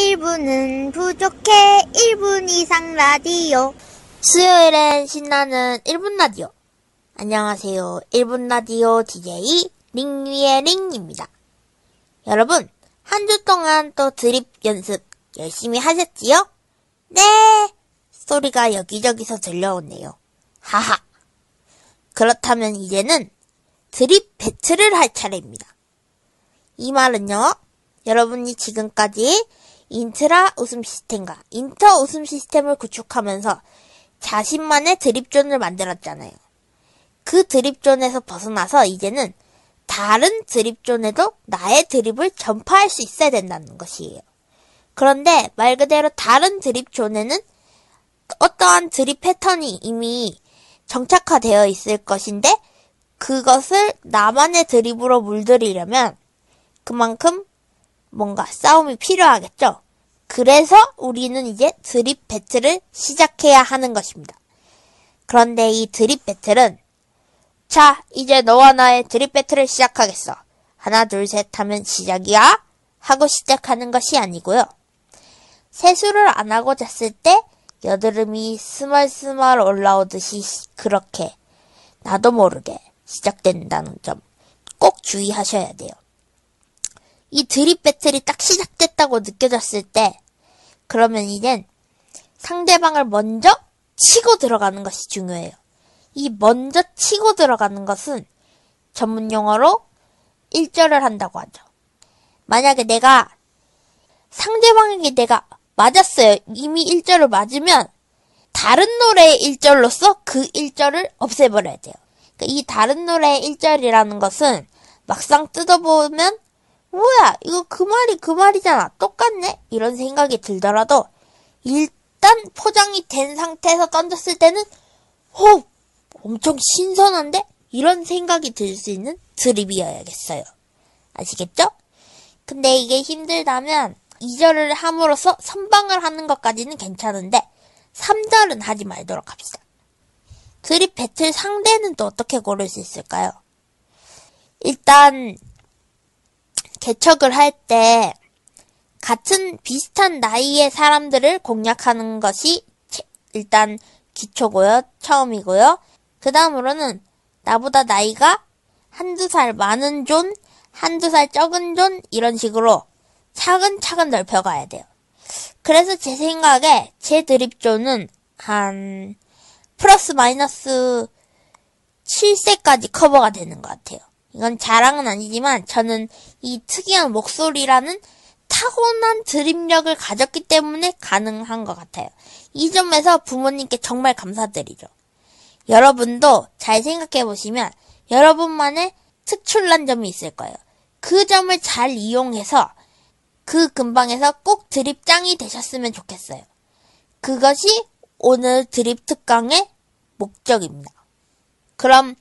1분은 부족해. 1분 이상 라디오. 수요일엔 신나는 1분 라디오. 안녕하세요. 1분 라디오 DJ 링위의 링입니다. 여러분 한 주 동안 또 드립 연습 열심히 하셨지요? 네! 소리가 여기저기서 들려오네요. 하하! 그렇다면 이제는 드립 배틀을 할 차례입니다. 이 말은요 여러분이 지금까지 인트라 웃음 시스템과 인터 웃음 시스템을 구축하면서 자신만의 드립존을 만들었잖아요. 그 드립존에서 벗어나서 이제는 다른 드립존에도 나의 드립을 전파할 수 있어야 된다는 것이에요. 그런데 말 그대로 다른 드립존에는 어떠한 드립 패턴이 이미 정착화되어 있을 것인데 그것을 나만의 드립으로 물들이려면 그만큼 뭔가 싸움이 필요하겠죠. 그래서 우리는 이제 드립 배틀을 시작해야 하는 것입니다. 그런데 이 드립 배틀은 자, 이제 너와 나의 드립 배틀을 시작하겠어. 하나, 둘, 셋 하면 시작이야. 하고 시작하는 것이 아니고요. 세수를 안 하고 잤을 때 여드름이 스멀스멀 올라오듯이 그렇게 나도 모르게 시작된다는 점 꼭 주의하셔야 돼요. 이 드립 배틀이 딱 시작됐다고 느껴졌을 때, 그러면 이젠 상대방을 먼저 치고 들어가는 것이 중요해요. 이 먼저 치고 들어가는 것은 전문 용어로 일절을 한다고 하죠. 만약에 내가 상대방에게 내가 맞았어요. 이미 일절을 맞으면 다른 노래의 일절로서 그 일절을 없애버려야 돼요. 그러니까 이 다른 노래의 일절이라는 것은 막상 뜯어보면 뭐야, 이거 그 말이 그 말이잖아. 똑같네? 이런 생각이 들더라도, 일단 포장이 된 상태에서 던졌을 때는, 호! 엄청 신선한데? 이런 생각이 들 수 있는 드립이어야겠어요. 아시겠죠? 근데 이게 힘들다면, 2절을 함으로써 선방을 하는 것까지는 괜찮은데, 3절은 하지 말도록 합시다. 드립 배틀 상대는 또 어떻게 고를 수 있을까요? 일단, 개척을 할 때 같은 비슷한 나이의 사람들을 공략하는 것이 일단 기초고요. 처음이고요. 그 다음으로는 나보다 나이가 한두 살 많은 존, 한두 살 적은 존, 이런 식으로 차근차근 넓혀가야 돼요. 그래서 제 생각에 제 드립존은 한 플러스 마이너스 7세까지 커버가 되는 것 같아요. 이건 자랑은 아니지만 저는 이 특이한 목소리라는 타고난 드립력을 가졌기 때문에 가능한 것 같아요. 이 점에서 부모님께 정말 감사드리죠. 여러분도 잘 생각해 보시면 여러분만의 특출난 점이 있을 거예요. 그 점을 잘 이용해서 그 근방에서 꼭 드립장이 되셨으면 좋겠어요. 그것이 오늘 드립 특강의 목적입니다. 그럼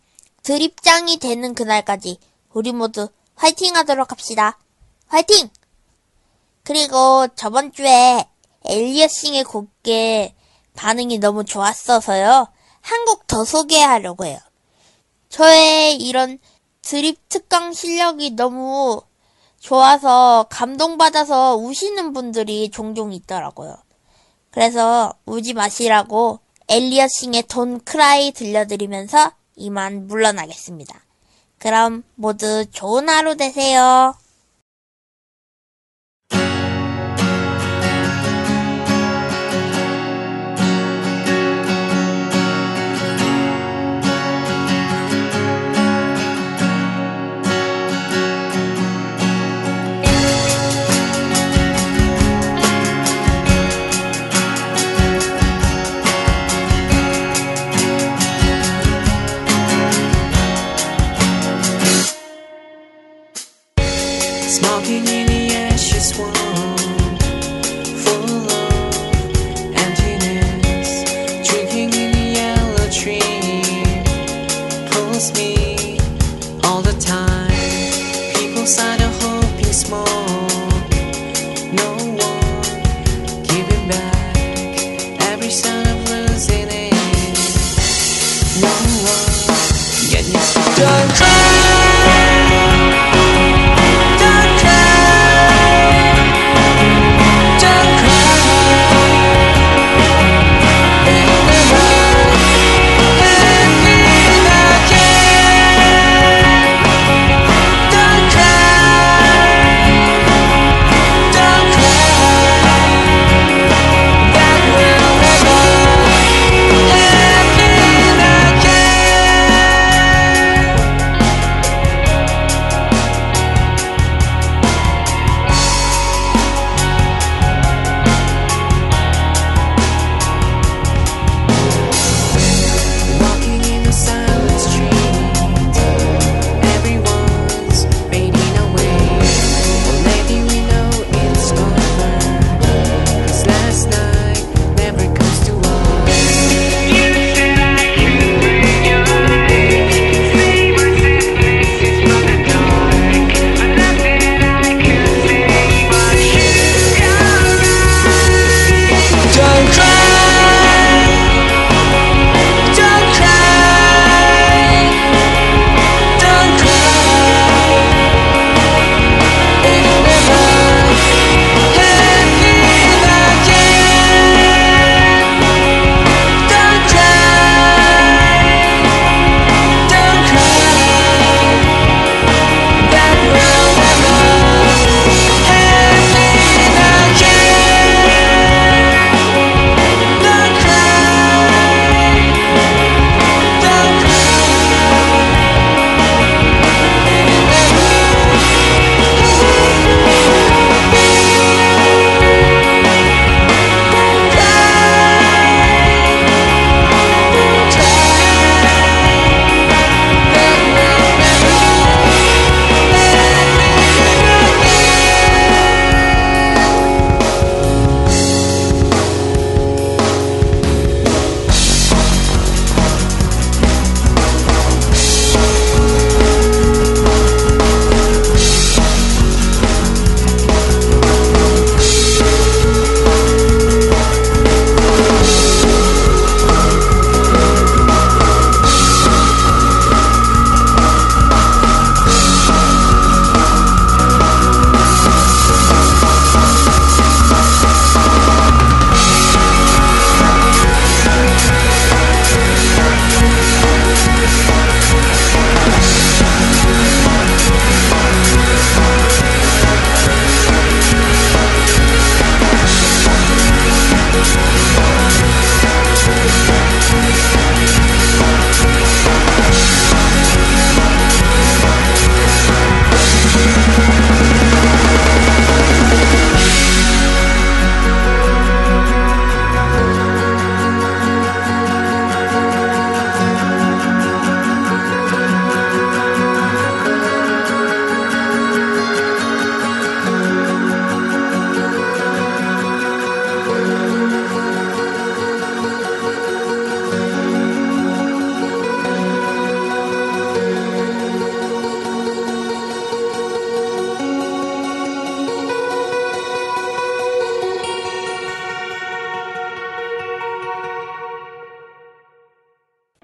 드립장이 되는 그날까지 우리 모두 화이팅 하도록 합시다. 화이팅! 그리고 저번 주에 엘리어싱의 곡에 반응이 너무 좋았어서요. 한 곡 더 소개하려고 해요. 저의 이런 드립 특강 실력이 너무 좋아서 감동받아서 우시는 분들이 종종 있더라고요. 그래서 우지 마시라고 엘리어싱의 돈 크라이 들려드리면서 이만 물러나겠습니다. 그럼 모두 좋은 하루 되세요. Smoking in the ashes one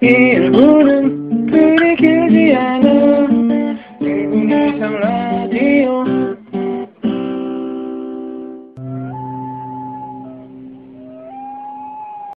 1분은 그리 길지 않아 1분 이상 라디오